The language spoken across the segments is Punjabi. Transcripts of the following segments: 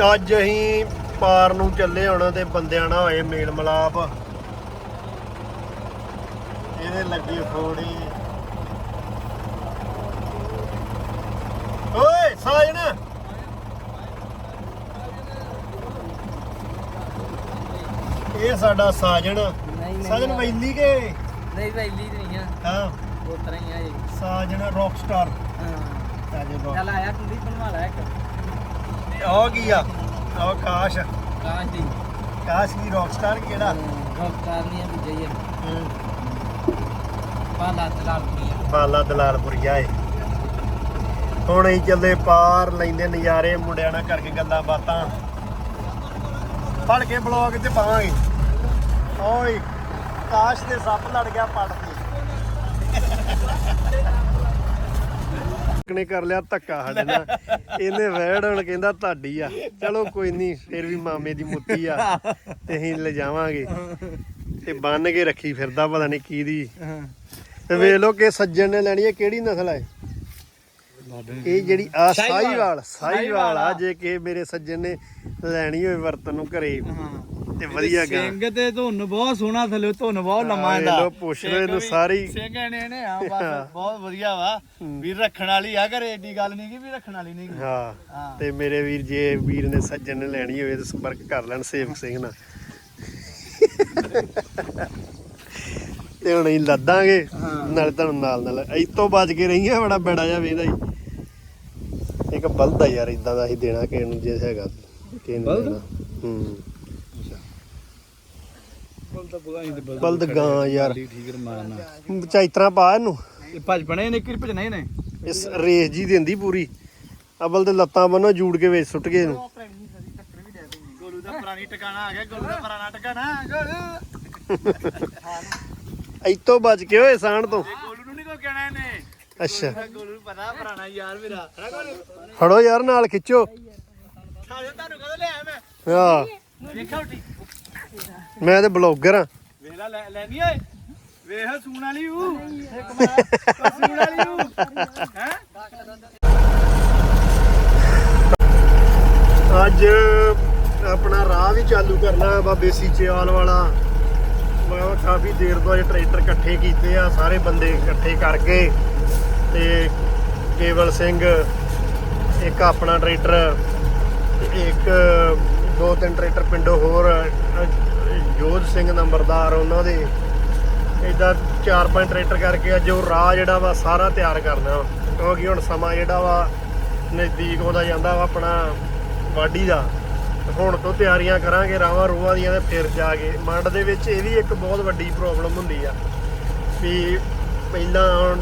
ਅੱਜ ਅਸੀਂ ਪਾਰ ਨੂੰ ਚੱਲੇ ਹੁਣ ਤੇ ਬੰਦਿਆਂ ਨਾਲ ਹੋਏ ਮੇਲ ਮਲਾਪ। ਇਹਦੇ ਲੱਗੀ ਫੋੜੀ। ਓਏ ਸਾਜਣ! ਇਹ ਸਾਡਾ ਸਾਜਣ। ਸਾਜਣ ਵੈਲੀ ਕੇ? ਨਹੀਂ ਵੈਲੀ ਨਹੀਂ ਆ। ਹਾਂ। ਉਤਰਾ ਹੀ ਆ ਇਹ। ਸਾਜਣ ਰੌਕ ਸਟਾਰ ਹਾਂ। ਸਾਜਣ ਚੱਲ ਆਇਆ ਕੁੰਡੀ ਬਣਵਾ ਲੈ ਇੱਕ। ਉਹ ਕੀ ਆ? ਉਹ ਕਾਸ਼। ਕਾਸ਼ ਦੀ। ਕਾਸ਼ ਕੀ ਰੌਕ ਸਟਾਰ ਕਿਹੜਾ ਰੋਕਤਾਰ ਨਹੀਂ ਦੂਜਾ ਹੀ ਆ। ਪਾਲਾ ਤਲਾਲ ਕੁੜੀ ਆ। ਬਾਲਾ ਦਲਾਲਪੁਰੀਆ ਏ ਹੁਣ ਅਸੀਂ ਚੱਲੇ ਪਾਰ ਲੈਂਦੇ ਨਜ਼ਾਰੇ ਮੁੰਡਿਆਂ ਨਾਲ ਕਰਕੇ ਗੱਲਾਂ ਬਾਤਾਂ। ਫੜ ਕੇ ਬਲੌਗ ਤੇ ਪਾਵਾਂਗੇ ਓਏ ਕਾਸ਼ ਦੇ ਸੱਪ ਲੜ ਗਿਆ ਪੜ ਤੇ। ਨੇ ਕਰ ਲਿਆ ਧੱਕਾ ਸਾਡੇ ਨਾਲ। ਇਹਨੇ ਵੈੜ ਹੁਣ ਕਹਿੰਦਾ ਤੁਹਾਡੀ ਆ। ਚਲੋ ਕੋਈ ਨਹੀਂ ਫਿਰ ਵੀ ਮਾਮੇ ਦੀ ਮੁੱਤੀ ਆ ਤੇ ਅਸੀਂ ਲੈ ਜਾਵਾਂਗੇ। ਤੇ ਬੰਨ ਕੇ ਰੱਖੀ ਫਿਰਦਾ ਪਤਾ ਨਹੀਂ ਕੀ ਦੀ ਤੇ ਵੇਖ ਲੋ ਕਿ ਸੱਜਣ ਨੇ ਲੈਣੀ ਹੈ ਕਿਹੜੀ ਨਸਲ ਹੈ ਇਹ। ਜਿਹੜੀ ਆ। ਸਾਈਵਾਲ ਸਾਈਵਾਲ ਆ। ਜੇ ਕਿ ਮੇਰੇ ਸੱਜਣ ਨੇ ਲੈਣੀ ਹੋਵੇ ਵਰਤਨ ਨੂੰ ਘਰੇ। ਤੇ ਵਧੀਆ ਗਾ ਸਿੰਘ ਤੇ ਧੁੰਨ ਬਹੁਤ ਸੋਹਣਾ ਥੱਲੇ ਧੁੰਨ ਬਹੁਤ ਲੰਮਾ ਇਹਦਾ। ਲਓ, ਪੁੱਛ ਲਓ ਇਹਨੂੰ ਸਾਰੀ। ਸਿੰਘ ਨੇ ਨੇ ਹਾਂ ਬਸ ਬਹੁਤ ਵਧੀਆ ਵਾ। ਵੀਰ ਰੱਖਣ ਵਾਲੀ ਆ ਘਰੇ ਏਡੀ ਗੱਲ ਨਹੀਂ ਕਿ ਵੀ ਰੱਖਣ ਵਾਲੀ ਨਹੀਂ ਹਾਂ। ਤੇ ਮੇਰੇ ਵੀਰ ਜੇ ਵੀਰ ਨੇ ਸੱਜਣ ਨੇ ਲੈਣੀ ਹੋਵੇ ਤਾਂ ਸੰਪਰਕ ਕਰ ਲੈਣ ਸੇਵਕ ਸਿੰਘ ਨਾਲ। ਤੇ ਹੁਣ ਅਸੀਂ ਲੱਦਾਂਗੇ ਨਾਲੇ ਤੁਹਾਨੂੰ ਨਾਲ ਨਾਲ। ਇਤੋਂ ਬਚ ਕੇ ਰਹੀਆਂ ਬੜਾ ਬੜਾ ਜਿਹਾ ਵੇਂਦਾ ਹੀ ਇੱਕ ਬਲਦ ਆ ਯਾਰ ਇਦਾਂ ਦਾ ਅਸੀਂ ਦੇਣਾ ਕਿਸੇ ਨੂੰ ਜੇ ਹੈਗਾ ਕਿਸੇ ਨੂੰ? ਦੇਣਾ। ਹੂੰ। ਤਾਂ ਬੁਗਾ ਨਹੀਂ ਤੇ ਬਲਦ ਗਾਂ ਯਾਰ ਠੀਕ ਰਮਾਨਾ ਚਾਈਤਰਾ ਪਾ ਇਹਨੂੰ। ਇਹ ਭੱਜ ਪਣੇ ਨੇ ਕਿਰ ਭਜਣਾ ਨੇ ਇਸ ਰੇਸ ਜੀ ਦਿੰਦੀ ਪੂਰੀ। ਅਬਲ ਤੇ ਲੱਤਾਂ ਬੰਨੋ ਜੂੜ ਕੇ ਵਿੱਚ ਸੁੱਟ ਗਏ ਇਹਨੂੰ। ਗੋਲੂ ਦਾ ਪੁਰਾਣੀ ਟਿਕਾਣਾ ਆ ਗਿਆ ਗੋਲੂ ਦਾ ਪੁਰਾਣਾ ਟਿਕਾਣਾ ਗੋਲੂ। ਇਤੋਂ ਬਚ ਕੇ ਓਏ ਸਾਣ ਤੋਂ। ਇਹ ਗੋਲੂ ਨੂੰ ਨਹੀਂ ਕੋ ਕਹਿਣਾ ਇਹਨੇ। ਅੱਛਾ। ਗੋਲੂ ਨੂੰ ਪਤਾ ਪੁਰਾਣਾ ਯਾਰ ਮੇਰਾ। ਹੈ ਗੋਲੂ? ਫੜੋ ਯਾਰ ਨਾਲ ਖਿੱਚੋ। ਤੁਹਾਨੂੰ ਕਦੋਂ ਲਿਆ ਮੈਂ? ਹਾਂ। ਵੇਖਾ ਉਟੀ ਮੈਂ ਤੇ ਬਲੌਗਰ ਆ। ਵੇਲਾ ਲੈ ਲੈਣੀ ਓਏ ਵੇਖ ਸੂਣ ਵਾਲੀ ਹੂ। ਸੂਣ ਵਾਲੀ ਹੂ। ਹੈ? ਅੱਜ ਆਪਣਾ ਰਾਹ ਵੀ ਚਾਲੂ ਕਰਨਾ ਹੈ ਬਾਬੇ ਸੀਚੇਵਾਲ ਵਾਲਾ। ਮੈਂ ਕਾਫੀ ਦੇਰ ਤੋਂ ਅੱਜ ਟਰੈਕਟਰ ਇਕੱਠੇ ਕੀਤੇ ਆ ਸਾਰੇ ਬੰਦੇ ਇਕੱਠੇ ਕਰਕੇ। ਤੇ ਕੇਵਲ ਸਿੰਘ ਇੱਕ ਆਪਣਾ ਟਰੈਕਟਰ ਤੇ ਇੱਕ ਦੋ ਤਿੰਨ ਟਰੈਕਟਰ ਪਿੰਡੋਂ ਹੋਰ ਅ, ਜੋਧ ਸਿੰਘ ਨੰਬਰਦਾਰ ਉਹਨਾਂ ਦੇ। ਇਦਾਂ ਚਾਰ ਪੰਜ ਟਰੈਕਟਰ ਕਰਕੇ ਅੱਜ ਉਹ ਰਾਹ ਜਿਹੜਾ ਵਾ ਸਾਰਾ ਤਿਆਰ ਕਰਨਾ। ਕਿਉਂਕਿ ਹੁਣ ਸਮਾਂ ਜਿਹੜਾ ਵਾ ਨਜ਼ਦੀਕ ਆਉਂਦਾ ਜਾਂਦਾ ਵਾ ਆਪਣਾ ਵਾਢੀ ਦਾ। ਹੁਣ ਤੋਂ ਤਿਆਰੀਆਂ ਕਰਾਂਗੇ ਰਾਵਾਂ ਰੂਹਾਂ ਦੀਆਂ ਤੇ ਫਿਰ ਜਾ ਕੇ। ਮੰਡ ਦੇ ਵਿੱਚ ਇਹ ਵੀ ਇੱਕ ਬਹੁਤ ਵੱਡੀ ਪ੍ਰੋਬਲਮ ਹੁੰਦੀ ਆ ਵੀ ਪਹਿਲਾਂ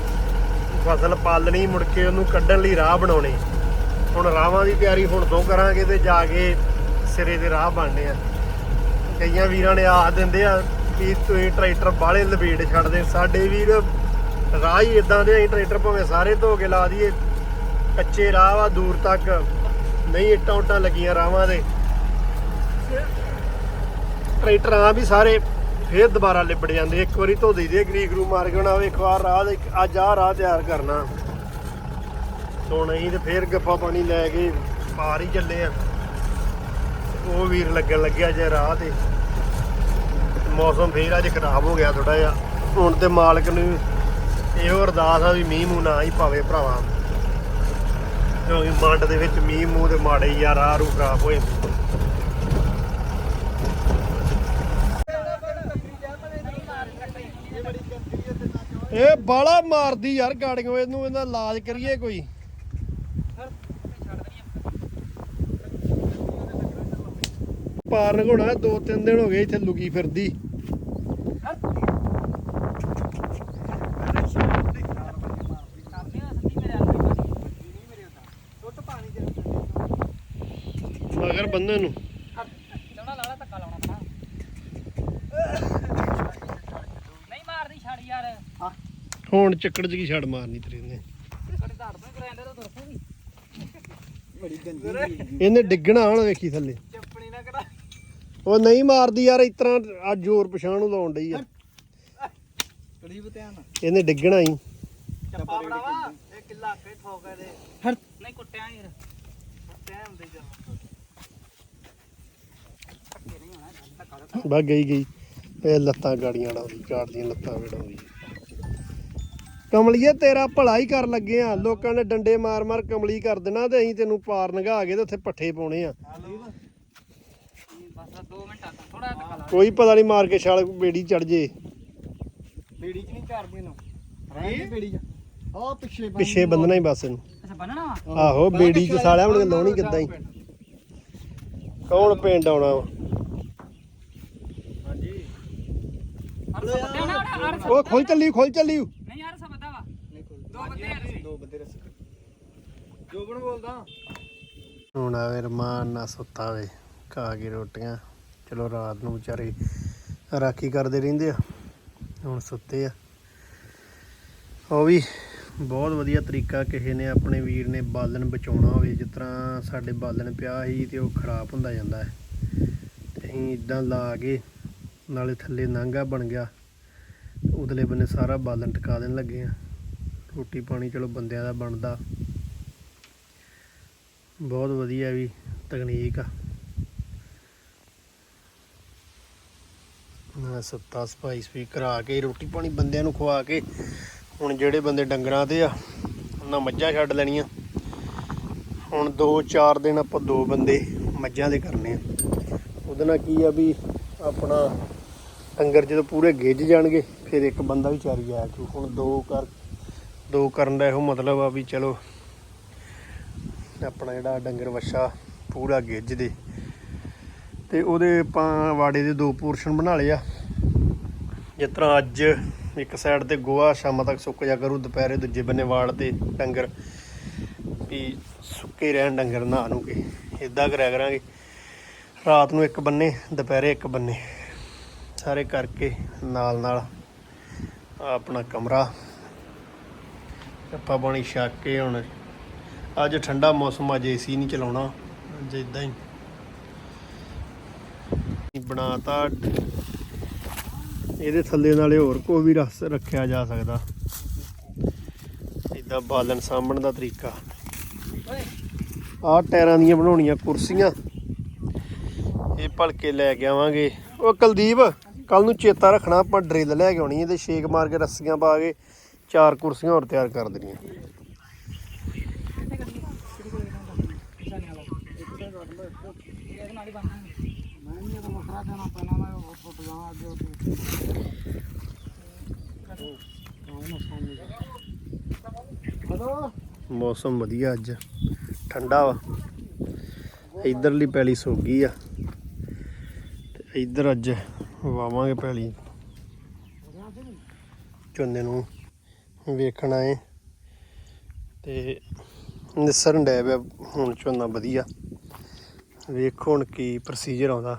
ਫਸਲ ਪਾਲਣੀ ਮੁੜ ਕੇ ਉਹਨੂੰ ਕੱਢਣ ਲਈ ਰਾਹ ਬਣਾਉਣੇ। ਹੁਣ ਰਾਵਾਂ ਦੀ ਤਿਆਰੀ ਹੁਣ ਤੋਂ ਕਰਾਂਗੇ ਤੇ ਜਾ ਕੇ ਸਿਰੇ ਦੇ ਰਾਹ ਬਣਨੇ ਆ। ਕਈਆਂ ਵੀਰਾਂ ਨੇ ਆਖ ਦਿੰਦੇ ਆ ਕਿ ਤੁਸੀਂ ਟਰੈਕਟਰ ਬਾਹਲੇ ਲਵੇੜ ਛੱਡਦੇ, ਸਾਡੇ ਵੀਰ ਰਾਹ ਹੀ ਇਦਾਂ ਦੇ ਅਸੀਂ ਟਰੈਕਟਰ ਭਾਵੇਂ ਸਾਰੇ ਧੋ ਕੇ ਲਾ ਦਈਏ, ਕੱਚੇ ਰਾਹ ਵਾ, ਦੂਰ ਤੱਕ। ਨਹੀਂ, ਇੱਟਾਂ ਉੱਟਾਂ ਲੱਗੀਆਂ ਰਾਵਾਂ ਦੇ। ਟਰੈਕਟਰ ਆ ਵੀ ਸਾਰੇ, ਫੇਰ ਦੁਬਾਰਾ ਲਿਬੜ ਜਾਂਦੇ ਇੱਕ ਵਾਰੀ ਧੋ ਦਈਦੇ ਗਰੀਕ ਰੂ ਮਾਰ ਕੇ ਹੁਣ ਇੱਕ ਵਾਰ ਰਾਹ ਦੇ ਅੱਜ ਆਹ ਰਾਹ ਤਿਆਰ ਕਰਨਾ। ਹੁਣ ਹੀ ਤੇ ਫੇਰ ਗੱਫਾ ਪਾਣੀ ਲੈ ਕੇ ਬਾਹਰ ਹੀ ਚੱਲੇ ਆ। ਉਹ ਵੀਰ ਲੱਗਣ ਲੱਗਿਆ ਜੇ ਰਾਹ ਤੇ। ਮੌਸਮ ਫੇਰ ਅੱਜ ਖਰਾਬ ਹੋ ਗਿਆ ਥੋੜਾ ਜਿਹਾ। ਹੁਣ ਤੇ ਮਾਲਕ ਨੂੰ ਇਹੋ ਅਰਦਾਸ ਆ ਵੀ ਮੀਂਹ ਮੂੰਹ ਨਾ ਹੀ ਪਾਵੇ ਭਰਾਵਾ। ਕਿਉਂਕਿ ਮੰਡ ਦੇ ਵਿੱਚ ਮੀਂਹ ਮੂੰਹ ਤੇ ਮਾੜੇ ਯਾਰ ਆ, ਰਾਹ ਰੂ ਖਰਾਬ ਹੋਏ। ਇਹ ਬਾਲਾ ਮਾਰਦੀ ਯਾਰ ਗਾੜੀਆਂ, ਇਹਨੂੰ ਇਹਦਾ ਇਲਾਜ ਕਰੀਏ ਕੋਈ। ਪਾਰ ਲੰਘਾਉਣਾ ਦੋ ਤਿੰਨ ਦਿਨ ਹੋ ਗਏ ਇੱਥੇ ਲੁਕੀ ਫਿਰਦੀ। ਮਗਰ ਬੰਦੇ ਨੂੰ। ਚੌੜਾ ਲਾਲਾ ਧੱਕਾ ਲਾਉਣਾ ਪਣਾ ਨਹੀਂ ਮਾਰਦੀ ਛੜ ਯਾਰ ਹੁਣ ਚੱਕੜ ਚ ਕੀ ਛੜ ਮਾਰਨੀ ਤੇਰੇ ਨੇ। ਸਾਡੇ ਧੜ ਤੋਂ ਗ੍ਰੈਂਡਰ ਤੋਂ ਤੁਰ ਪੂਗੀ ਬੜੀ ਗੰਦੀ ਇਹਨੇ ਡਿੱਗਣਾ ਹੁਣ ਵੇਖੀ ਥੱਲੇ। ਉਹ ਨਹੀਂ ਮਾਰਦੀ ਯਾਰ ਇਸ ਤਰ੍ਹਾਂ ਆ ਜ਼ੋਰ ਪਛਾਣ ਨੂੰ ਲਾਉਣ ਡਈ ਆ। ਕੜੀਬ ਧਿਆਨ ਇਹਨੇ ਡਿੱਗਣਾ ਹੀ। ਗਈ ਗਈ। ਤੇ ਲੱਤਾਂ ਗਾੜੀਆਂ ਲਾਉਂਦੀ ਝਾੜਦੀਆਂ ਲੱਤਾਂ ਵੜਾਉਂਦੀ ਕਮਲੀਏ ਤੇਰਾ ਭਲਾ ਹੀ ਕਰ ਲੱਗੇ ਆ। ਲੋਕਾਂ ਨੇ ਡੰਡੇ ਮਾਰ-ਮਾਰ ਕਮਲੀ ਕਰ ਦੇਣਾ ਤੇ ਅਸੀਂ ਤੈਨੂੰ ਪਾਰ ਨਗਾ ਕੇ ਤੇ ਉੱਥੇ ਪੱਠੇ ਪਾਉਣੇ ਆ। ਥੋੜਾ ਟਕਾ ਲਾ ਕੋਈ ਪਤਾ ਨਹੀਂ ਮਾਰ ਕੇ ਛਾਲ ਬੇੜੀ ਚੜ ਜੇ। ਬੇੜੀ ਚ ਨਹੀਂ ਕਰਦੀ ਨੂੰ ਰਹਿ ਬੇੜੀ ਚ। ਆ ਪਿੱਛੇ ਬੰਨ ਪਿੱਛੇ ਬੰਦਣਾ ਹੀ ਬਸ ਇਹਨੂੰ। ਅੱਛਾ ਬੰਨਣਾ ਵਾ? ਆਹੋ ਬੇੜੀ ਚ ਸਾਲਿਆ ਹੁਣ ਲਾਉਣੀ ਕਿੱਦਾਂ ਹੀ। ਕੌਣ ਪਿੰਡ ਆਉਣਾ ਵਾ? ਹਾਂਜੀ। ਅਰ ਨਾ ਅਰ ਉਹ ਖੁੱਲ ਚੱਲੀ ਖੁੱਲ ਚੱਲੀ। ਨਹੀਂ ਯਾਰ ਸਭ ਬਤਾ ਵਾ ਦੋ ਬੰਦੇ ਸੀ ਦੋ ਬੰਦੇ ਰਸ ਜੋਬਨ ਬੋਲਦਾ। ਹੁਣ ਆਵੇ ਰਮਾਨ ਨਾਲ ਸੁੱਤਾ ਵੇ ਖਾ ਕੇ ਰੋਟੀਆਂ। ਚਲੋ ਰਾਤ ਨੂੰ ਵਿਚਾਰੇ ਰਾਖੀ ਕਰਦੇ ਰਹਿੰਦੇ ਆ, ਹੁਣ ਸੁੱਤੇ ਆ। ਉਹ ਵੀ ਬਹੁਤ ਵਧੀਆ ਤਰੀਕਾ ਕਿਸੇ ਨੇ ਆਪਣੇ ਵੀਰ ਨੇ ਬਾਲਣ ਬਚਾਉਣਾ ਹੋਵੇ, ਜਿਸ ਤਰ੍ਹਾਂ ਸਾਡੇ ਬਾਲਣ ਪਿਆ ਸੀ ਤੇ ਉਹ ਖਰਾਬ ਹੁੰਦਾ ਜਾਂਦਾ ਹੈ। ਤੇ ਅਸੀਂ ਇਦਾਂ ਲਾ ਕੇ ਨਾਲੇ ਥੱਲੇ ਨਾਂਗਾ ਬਣ ਗਿਆ ਉਦਲੇ ਬੰਨੇ ਸਾਰਾ ਬਾਲਣ ਟਿਕਾ ਦੇਣ ਲੱਗੇ ਆ। ਰੋਟੀ ਪਾਣੀ ਚਲੋ ਬੰਦਿਆਂ ਦਾ ਬਣਦਾ। ਬਹੁਤ ਵਧੀਆ ਵੀ ਤਕਨੀਕ ਆ। ਸੁੱਤਾ ਸਫ਼ਾਈ ਸਫ਼ਾਈ ਕਰਾ ਕੇ, ਰੋਟੀ ਪਾਣੀ ਬੰਦਿਆਂ ਨੂੰ ਖਵਾ ਕੇ, ਹੁਣ ਜਿਹੜੇ ਬੰਦੇ ਡੰਗਰਾਂ ਤੇ ਆ, ਉਹਨਾਂ ਮੱਝਾਂ ਛੱਡ ਲੈਣੀਆਂ। ਹੁਣ 2-4 ਦਿਨ ਆਪਾਂ ਦੋ ਬੰਦੇ ਮੱਝਾਂ ਦੇ ਕਰਨੇ ਆ। ਉਹਦੇ ਨਾਲ ਕੀ ਆ ਵੀ ਆਪਣਾ ਡੰਗਰ ਜਦੋਂ ਪੂਰੇ ਗਿੱਜ ਜਾਣਗੇ, ਫਿਰ ਇੱਕ ਬੰਦਾ ਵੀ ਚਾਰੀ ਜਾਇਆ ਕਰੂ ਹੁਣ ਦੋ ਕਰ, ਦੋ ਕਰਨ ਦਾ ਇਹੋ ਮਤਲਬ ਆ ਵੀ ਚਲੋ, ਆਪਣਾ ਜਿਹੜਾ ਡੰਗਰ ਵੱਛਾ ਪੂਰਾ ਗਿੱਜ ਦੇ ਤੇ ਉਹਦੇ ਆਪਾਂ ਵਾੜੇ ਦੇ ਦੋ ਪੋਰਸ਼ਨ ਬਣਾ ਲਏ ਆ। ਜਿਸ ਤਰ੍ਹਾਂ ਅੱਜ ਇੱਕ ਸਾਈਡ ਤੇ ਗੋਹਾ, ਸ਼ਾਮ ਤੱਕ ਸੁੱਕ ਜਾ ਕਰੂ, ਦੁਪਹਿਰੇ ਦੂਜੇ ਬੰਨੇ ਵਾੜ ਤੇ ਡੰਗਰ ਵੀ ਸੁੱਕੇ ਰਹਿਣ ਡੰਗਰ ਨਹਾ ਨੂੰ ਕੇ। ਇਦਾਂ ਕਰਿਆ ਕਰਾਂਗੇ। ਰਾਤ ਨੂੰ ਇੱਕ ਬੰਨੇ, ਦੁਪਹਿਰੇ ਇੱਕ ਬੰਨੇ। ਸਾਰੇ ਕਰਕੇ ਨਾਲ ਨਾਲ ਆਪਣਾ ਕਮਰਾ। ਆਪਾਂ ਪਾਣੀ ਛੱਕ ਕੇ ਹੁਣ। ਅੱਜ ਠੰਡਾ ਮੌਸਮ, ਅੱਜ ਏਸੀ ਨਹੀਂ ਚਲਾਉਣਾ। ਅੱਜ ਇਦਾਂ ਹੀ। ਬਣਾਤਾ। ਇਹਦੇ ਥੱਲੇ ਨਾਲੇ ਹੋਰ ਕੋਈ ਵੀ ਰਸ ਰੱਖਿਆ ਜਾ ਸਕਦਾ। ਇਦਾਂ ਬਾਲਣ ਸਾਂਭਣ ਦਾ ਤਰੀਕਾ। ਆਹ ਟਾਇਰਾਂ ਦੀਆਂ ਬਣਾਉਣੀਆਂ ਕੁਰਸੀਆਂ। ਇਹ ਭਲਕੇ ਲੈ ਕੇ ਆਵਾਂਗੇ। ਉਹ ਕੁਲਦੀਪ ਕੱਲ ਨੂੰ ਚੇਤਾ ਰੱਖਣਾ, ਆਪਾਂ ਡਰਿੱਲ ਲੈ ਕੇ ਆਉਣੀ ਇਹਦੇ ਛੇਕ ਮਾਰ ਕੇ ਰੱਸੀਆਂ ਪਾ ਕੇ ਚਾਰ ਕੁਰਸੀਆਂ ਹੋਰ ਤਿਆਰ ਕਰ ਦੇਣੀਆਂ। ਨਾਲ ਹੀ ਬੰਨਾਂਗੇ ਮੌਸਮ ਵਧੀਆ ਅੱਜ। ਠੰਡਾ ਵਾ। ਇਧਰਲੀ ਪੈਲੀ ਸੋਗੀ ਆ। ਤੇ ਇਧਰ ਅੱਜ ਵਾਵਾਂਗੇ ਪੈਲੀ। ਝੋਨੇ ਨੂੰ ਵੇਖਣ ਏ ਤੇ ਨਿਸਰਨ ਡੈਬ ਪਿਆ ਹੁਣ ਝੋਨਾ ਵਧੀਆ। ਵੇਖੋ ਹੁਣ ਕੀ ਪ੍ਰੋਸੀਜਰ ਆਉਂਦਾ।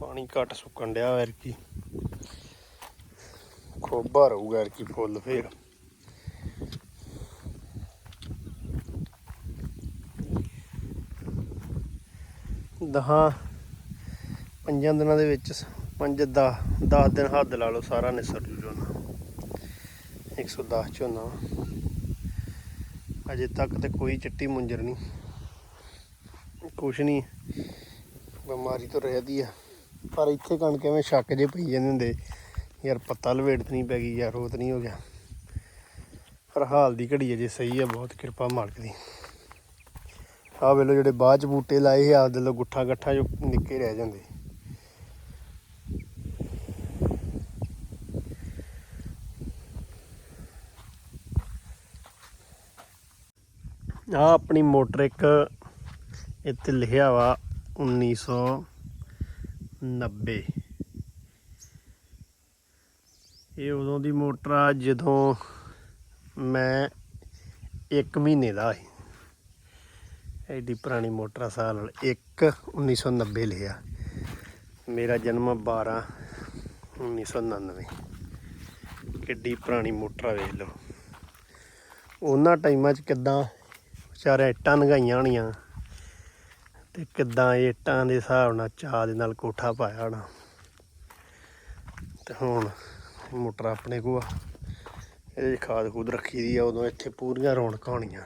ਪਾਣੀ ਘੱਟ ਸੁੱਕਣ ਡਿਆ ਵੈਰ ਕੀ ਖੋਬਾ ਰਹੂਗਾ ਯਾਰ ਕੀ ਫੁੱਲ ਫੇਰ। ਦਹਾਂ ਪੰਜਾਂ ਦਿਨਾਂ ਦੇ ਵਿੱਚ ਪੰਜ 10 10 ਦਿਨ ਹੱਦ ਲਾ ਲਓ ਸਾਰਾ ਨਿਸਰ ਜੂ ਝੋਨਾ 110 ਝੋਨਾ ਵਾ। ਅਜੇ ਤੱਕ ਤੇ ਕੋਈ ਚਿੱਟੀ ਮੁੰਜਰ ਨਹੀਂ। ਕੁਛ ਨਹੀਂ ਬਿਮਾਰੀ ਤੋਂ ਰਹਿਦੀ ਆ। ਪਰ ਇੱਥੇ ਕਣਕ ਐਵੇਂ ਸ਼ੱਕ ਜੇ ਪਈ ਜਾਂਦੇ ਹੁੰਦੇ। ਯਾਰ ਪੱਤਾ ਲਵੇਟ ਨਹੀਂ ਪੈ ਗਈ, ਯਾਰ ਉਹ ਤਾਂ ਨਹੀਂ ਹੋ ਗਿਆ। ਪਰ ਹਾਲ ਦੀ ਘੜੀ ਅਜੇ ਸਹੀ ਆ, ਬਹੁਤ ਕਿਰਪਾ ਮਾਲਕ ਦੀ। ਆਹ ਵੇਲੋ ਜਿਹੜੇ ਬਾਅਦ ਚ ਬੂਟੇ ਲਾਏ ਸੀ, ਆਪਦੇ ਲੋ ਗੁੱਠਾ ਗੱਠਾ ਜੋ ਨਿੱਕੇ ਰਹਿ ਜਾਂਦੇ। ਆ ਆਪਣੀ ਮੋਟਰ ਇੱਕ ਇੱਥੇ ਲਿਖਿਆ ਵਾ 1990 ਇਹ ਉਦੋਂ ਦੀ ਮੋਟਰ ਆ ਜਦੋਂ ਮੈਂ 1 ਮਹੀਨੇ ਦਾ ਸੀ। ਐਡੀ ਪੁਰਾਣੀ ਮੋਟਰ ਆ ਸਾਲ 1 1990 ਲਿਆ ਮੇਰਾ ਜਨਮ 12 1999 ਕਿੱਡੀ ਪੁਰਾਣੀ ਮੋਟਰ ਆ ਵੇਖ ਲਓ। ਉਹਨਾਂ ਟਾਈਮਾਂ 'ਚ ਕਿੱਦਾਂ ਵਿਚਾਰੇ ਇੱਟਾਂ ਲੰਘਾਈਆਂ ਹੋਣੀਆਂ। ਤੇ ਕਿੱਦਾਂ ਏਟਾਂ ਦੇ ਹਿਸਾਬ ਨਾਲ ਚਾਹ ਦੇ ਨਾਲ ਕੋਠਾ ਪਾਇਆ ਹੋਣਾ। ਤੇ ਹੁਣ ਮੋਟਰ ਆਪਣੇ ਕੋਲ ਆ। ਇਹਦੇ ਖਾਦ ਖੂਦ ਰੱਖੀ ਦੀ ਆ, ਉਦੋਂ ਇੱਥੇ ਪੂਰੀਆਂ ਰੌਣਕਾਂ ਹੋਣੀਆਂ।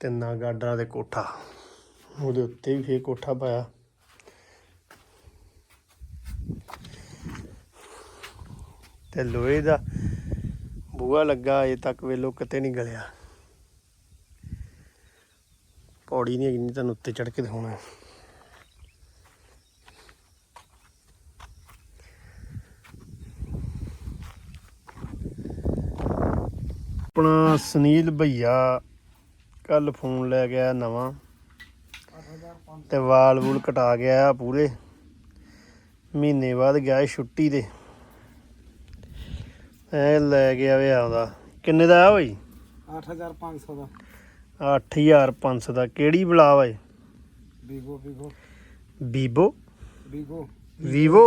ਤਿੰਨਾਂ ਗਾਡਰਾਂ ਦੇ ਕੋਠਾ। ਉਹਦੇ ਉੱਤੇ ਵੀ ਫੇਰ ਕੋਠਾ ਪਾਇਆ। ਤੇ ਲੋਹੇ ਦਾ ਬੂਹਾ ਲੱਗਾ, ਅਜੇ ਤੱਕ ਵੇਲੋ ਕਿਤੇ ਨਹੀਂ ਗਲਿਆ। ਪੌੜੀ ਨਹੀਂ ਹੈਗੀ, ਨਹੀਂ ਤੁਹਾਨੂੰ ਉੱਤੇ ਚੜ ਕੇ ਦਿਖਾਉਣਾ ਆਪਣਾ ਸੁਨੀਲ ਭਈਆ ਕੱਲ ਫੋਨ ਲੈ ਗਿਆ ਨਵਾਂ ਤੇ ਵਾਲ ਵੂਲ ਕਟਾ ਗਿਆ ਪੂਰੇ। ਮਹੀਨੇ ਬਾਅਦ ਗਿਆ ਛੁੱਟੀ ਤੇ। ਐ ਲੈ ਗਿਆ ਵੇ ਆਉਂਦਾ ਕਿੰਨੇ ਦਾ ਆ ਬਈ? 8500 ਦਾ। 8500 ਦਾ। ਕਿਹੜੀ ਬਲਾ ਓਏ Vivo Vivo. Vivo? Vivo. Vivo?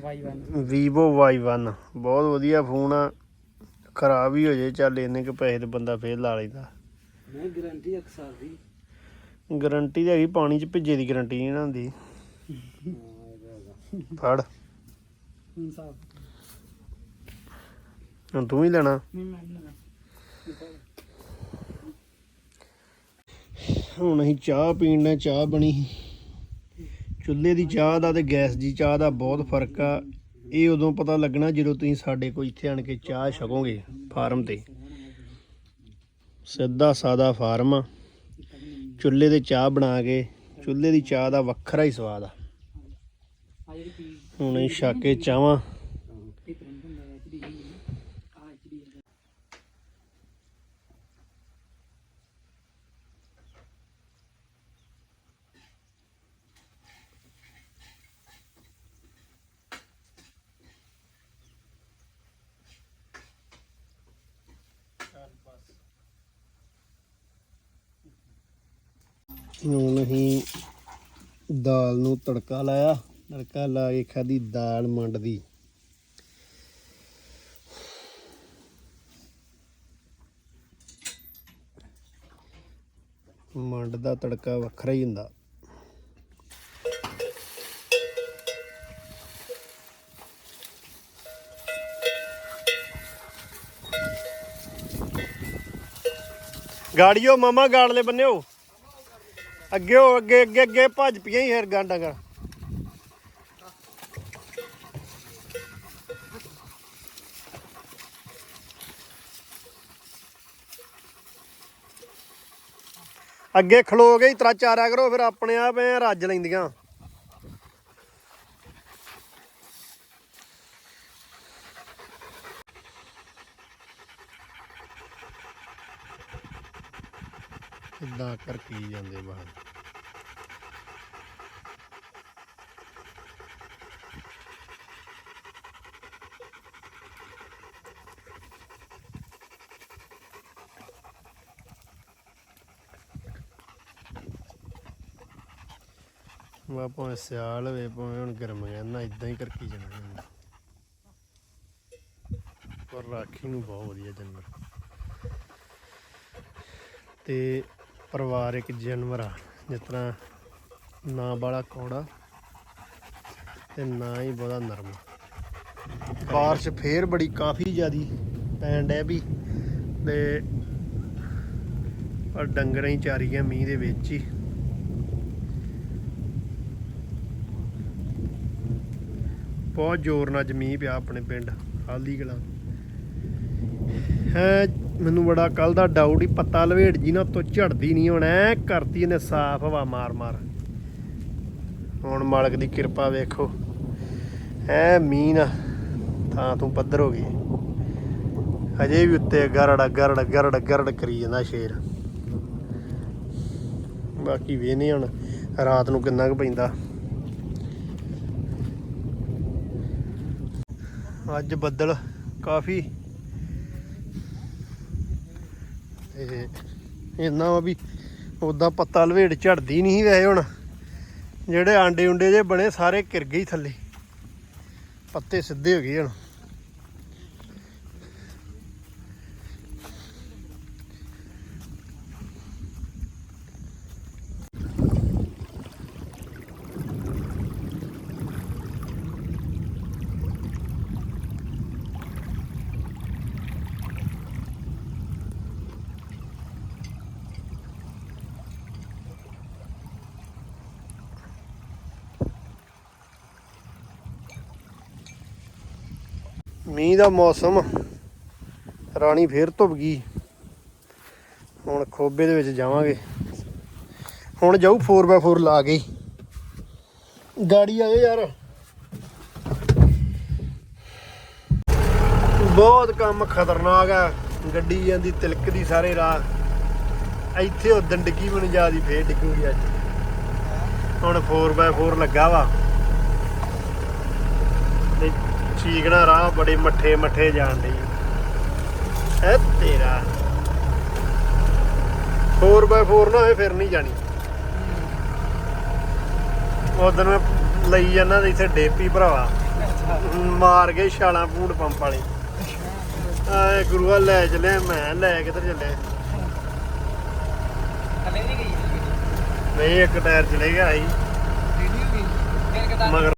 Y one. Vivo Y1 ਬਹੁਤ ਵਧੀਆ ਫੋਨ ਆ। ਖਰਾਬ ਹੀ ਹੋ ਜੇ ਚੱਲ ਇੰਨੇ ਕੁ ਪੈਸੇ ਤੇ ਬੰਦਾ ਫੇਰ ਲਾ ਲੈਂਦਾ ਮੈਂ ਗਾਰੰਟੀ ਇੱਕ ਸਾਲ ਦੀ। ਗਾਰੰਟੀ ਤਾਂ ਹੈਗੀ ਪਾਣੀ ਚ ਭਿੱਜੇ ਦੀ ਗਾਰੰਟੀ ਨਹੀਂ ਨਾ ਹੁੰਦੀ। ਫੜ। ਇਨਸਾਫ ਹੁਣ ਤੂੰ ਹੀ ਲੈਣਾ। ਨਹੀਂ ਮੈਂ ਨਹੀਂ ਲੈਣਾ। ਹੁਣ ਅਸੀਂ ਚਾਹ ਪੀਣ ਨੇ ਚਾਹ ਬਣੀ ਚੁੱਲ੍ਹੇ ਦੀ ਚਾਹ ਦਾ ਤੇ ਗੈਸ ਦੀ ਚਾਹ ਦਾ ਬਹੁਤ ਫ਼ਰਕ ਆ। ਇਹ ਉਦੋਂ ਪਤਾ ਲੱਗਣਾ ਜਦੋਂ ਤੁਸੀਂ ਸਾਡੇ ਕੋਲ ਇੱਥੇ ਆਣ ਕੇ ਚਾਹ ਛਕੋਗੇ ਫਾਰਮ ਤੇ। ਸਿੱਧਾ ਸਾਦਾ ਫਾਰਮ ਆ। ਚੁੱਲ੍ਹੇ ਤੇ ਚਾਹ ਬਣਾ ਕੇ ਚੁੱਲ੍ਹੇ ਦੀ ਚਾਹ ਦਾ ਵੱਖਰਾ ਹੀ ਸਵਾਦ ਆ। ਆ ਜਿਹੜੀ ਪੀ ਹੁਣ ਅਸੀਂ ਛਕ ਕੇ ਚਾਹਾਂ ਇਹ ਪ੍ਰਿੰਟ ਹੁੰਦਾ ਹੈ ਐਚਡੀ ਆ ਐਚਡੀ ਹੁਣ ਅਸੀਂ ਦਾਲ ਨੂੰ ਤੜਕਾ ਲਾਇਆ। ਤੜਕਾ ਲਾ ਕੇ ਖਾਦੀ ਦਾਲ ਮੰਡ ਦੀ ਮੰਡ ਦਾ ਤੜਕਾ ਵੱਖਰਾ ਹੀ ਹੁੰਦਾ। ਗਾੜੀਓ, ਮਾਮਾ, ਗਾੜਲੇ ਬੰਨਿਓ। ਅੱਗੇ ਹੋ, ਅੱਗੇ ਅੱਗੇ ਅੱਗੇ ਭੱਜ ਪਈਆਂ ਹੀ ਫਿਰ ਗਾਂਡਾ ਕਰ ਅੱਗੇ ਖਲੋ ਗਈ ਤਰਾ ਚਾਰਿਆ ਕਰੋ, ਫਿਰ ਆਪਣੇ ਆਪ ਐ ਰੱਜ ਲੈਂਦੀਆਂ। ਇਦਾਂ ਜਾਂਦੇ ਬਾਹਰ। ਵਾ ਭਾਵੇਂ ਸਿਆਲ ਹੋਵੇ, ਭਾਵੇਂ ਹੁਣ ਗਰਮੀਆਂ ਨਾ ਇਦਾਂ ਹੀ ਕਰਕੇ ਹੀ ਜਾਣਾ ਪਰ ਰਾਖੀ ਨੂੰ ਬਹੁਤ ਵਧੀਆ ਜਾਨਵਰ ਤੇ ਪਰਿਵਾਰਿਕ ਜਾਨਵਰ ਆ, ਜਿਸ ਤਰ੍ਹਾਂ ਨਾ ਬਾਲਾ ਕੌੜਾ ਤੇ ਨਾ ਹੀ ਬਹੁਤਾ ਨਰਮ। ਬਾਰਿਸ਼ ਫੇਰ ਬੜੀ ਕਾਫੀ ਜ਼ਿਆਦੀ ਪੈਣ ਡੈ ਵੀ ਤੇ ਪਰ ਡੰਗਰਾਂ ਹੀ ਚਾਰੀ ਗਿਆ ਮੀਂਹ ਦੇ ਵਿੱਚ ਹੀ। ਬਹੁਤ ਜ਼ੋਰ ਨਾਲ ਅੱਜ ਮੀਂਹ ਪਿਆ ਆਪਣੇ ਪਿੰਡ ਹਾਲੀ ਕਲਾਂ। ਹੈ ਮੈਨੂੰ ਬੜਾ ਕੱਲ ਦਾ ਡਾਊਟ ਹੀ ਪੱਤਾ ਲਵੇਟ ਜੀ ਨਾ ਤੋਂ ਝੜਦੀ ਨਹੀਂ ਹੁਣ, ਐ ਕਰਤੀ ਇਹਨੇ ਸਾਫ਼ ਹਵਾ ਮਾਰ ਮਾਰ। ਹੁਣ ਮਾਲਕ ਦੀ ਕਿਰਪਾ ਵੇਖੋ। ਐ ਮੀਂਹ ਥਾਂ ਤੂੰ ਪੱਧਰ ਹੋ ਗਈ। ਹਜੇ ਵੀ ਉੱਤੇ ਗਰੜ ਗਰੜ ਗਰੜ ਗਰੜ ਕਰੀ ਜਾਂਦਾ ਸ਼ੇਰ। ਬਾਕੀ ਵੇਨੇ ਹੁਣ, ਰਾਤ ਨੂੰ ਕਿੰਨਾ ਕੁ ਪੈਂਦਾ। ਅੱਜ ਬੱਦਲ ਕਾਫੀ ਤੇ ਇੰਨਾ ਵਾ ਵੀ ਉਦਾਂ ਪੱਤਾ ਲਵੇੜ ਝੜਦੀ ਨਹੀਂ ਸੀ ਵੈਸੇ ਹੁਣ। ਜਿਹੜੇ ਆਂਡੇ ਉਂਡੇ ਜੇ ਬਣੇ, ਸਾਰੇ ਕਿਰ ਗਏ ਥੱਲੇ। ਪੱਤੇ ਸਿੱਧੇ ਹੋ ਗਏ ਹੁਣ। ਮੀਂਹ ਦਾ ਮੌਸਮ, ਰਾਣੀ ਫੇਰ ਧੁੱਪ ਗਈ। ਹੁਣ ਖੋਬੇ ਦੇ ਵਿੱਚ ਜਾਵਾਂਗੇ। ਹੁਣ ਜਾਊ 4x4 ਲਾ ਕੇ। ਗਾੜੀ ਆਇਓ ਯਾਰ। ਬਹੁਤ ਕੰਮ ਖਤਰਨਾਕ ਆ। ਗੱਡੀ ਜਾਂਦੀ ਤਿਲਕਦੀ ਸਾਰੇ ਰਾਹ। ਇੱਥੇ ਉਹ ਦੰਡਕੀ ਬਣ ਜਾਦੀ, ਫੇਰ ਡਿੱਗੂਗੀ ਅੱਜ। ਹੁਣ 4x4 ਲੱਗਾ ਵਾ। ਤੇ ਚੀਕਣਾ ਰਾਹ ਬੜੇ ਮੱਠੇ ਮੱਠੇ ਜਾਣ ਲਈ ਐ ਤੇਰਾ। 4x4 ਨਾ ਹੋਏ ਫਿਰ ਨਹੀਂ ਜਾਣੀ। ਉਦੋਂ ਮੈਂ ਲਈ ਜਾਂਦਾ ਇੱਥੇ ਡੇਪੀ ਭਰਾਵਾ। ਮਾਰ ਗਏ ਛਾਲਾਂ ਪੂੰਡ ਪੰਪ ਵਾਲੇ। ਆਏ ਗੁਰੂਆ ਲੈ ਚੱਲੇ ਮੈਂ ਲੈ ਕਿੱਧਰ ਚੱਲੇ ਥੱਲੇ ਨਹੀਂ ਗਈ। ਨਹੀਂ ਇੱਕ ਟਾਇਰ ਚਲੇ ਗਿਆ ਸੀ। ਕਿਦਾਂ? ਮਗਰ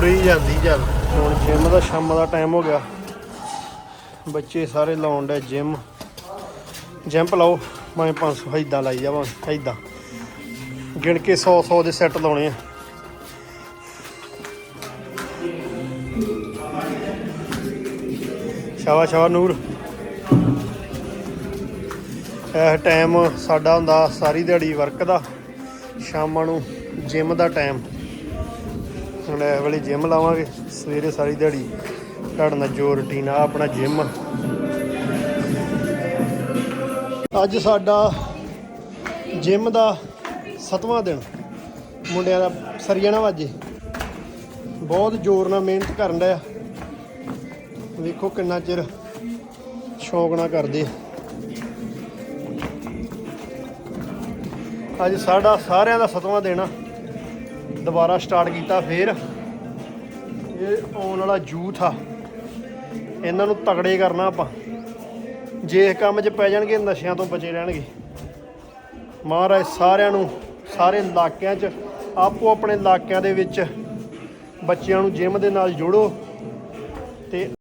ਤੁਰੀ ਜਾਂਦੀ, ਚੱਲ। ਹੁਣ ਜਿਮ ਦਾ ਸ਼ਾਮ ਦਾ ਟਾਈਮ ਹੋ ਗਿਆ। ਬੱਚੇ ਸਾਰੇ ਲਾਉਣ ਡੇ ਜਿਮ ਜੰਪ ਲਾਓ ਮੈਂ 500 ਇਦਾਂ ਲਾਈ ਜਾਵਾਂ ਇਦਾਂ ਗਿਣ ਕੇ 100 100 ਦੇ ਸੈੱਟ ਲਾਉਣੇ ਆ। ਸ਼ਾਵਾ ਸ਼ਾਵਾ ਨੂਰ। ਇਹ ਟਾਈਮ ਸਾਡਾ ਹੁੰਦਾ ਸਾਰੀ ਦਿਹਾੜੀ ਵਰਕ ਦਾ। ਸ਼ਾਮਾਂ ਨੂੰ ਜਿਮ ਦਾ ਟਾਈਮ ਹੁਣ ਇਸ ਵੇਲੇ ਜਿਮ ਲਾਵਾਂਗੇ। ਸਵੇਰੇ ਸਾਰੀ ਦਿਹਾੜੀ ਤੁਹਾਡੇ ਨਾਲ ਜੋ ਰੁਟੀਨ ਆ, ਆਪਣਾ ਜਿਮ ਅੱਜ ਸਾਡਾ ਜਿਮ ਦਾ ਸਤਵਾਂ ਦਿਨ। ਮੁੰਡਿਆਂ ਦਾ ਸਰੀਆਣਾ ਵਾਜੇ। ਬਹੁਤ ਜ਼ੋਰ ਨਾਲ ਮਿਹਨਤ ਕਰਨ ਡਿਆ। ਵੇਖੋ ਕਿੰਨਾ ਚਿਰ ਸ਼ੌਂਕ ਨਾਲ ਕਰਦੇ ਅੱਜ ਸਾਡਾ ਸਾਰਿਆਂ ਦਾ ਸਤਵਾਂ ਦਿਨ ਆ। ਦੁਬਾਰਾ ਸਟਾਰਟ ਕੀਤਾ, ਫੇਰ ਇਹ ਆਉਣ ਵਾਲਾ ਯੂਥ ਆ। ਇਹਨਾਂ ਨੂੰ ਤਗੜੇ ਕਰਨਾ ਆਪਾਂ। ਜੇ ਇਹ ਕੰਮ 'ਚ ਪੈ ਜਾਣਗੇ, ਨਸ਼ਿਆਂ ਤੋਂ ਬਚੇ ਰਹਿਣਗੇ। ਮਹਾਰਾਜ, ਸਾਰਿਆਂ ਨੂੰ, ਸਾਰੇ ਇਲਾਕਿਆਂ 'ਚ, ਆਪੋ ਆਪਣੇ ਇਲਾਕਿਆਂ ਦੇ ਵਿੱਚ ਬੱਚਿਆਂ ਨੂੰ ਜਿਮ ਦੇ ਨਾਲ ਜੋੜੋ ਤੇ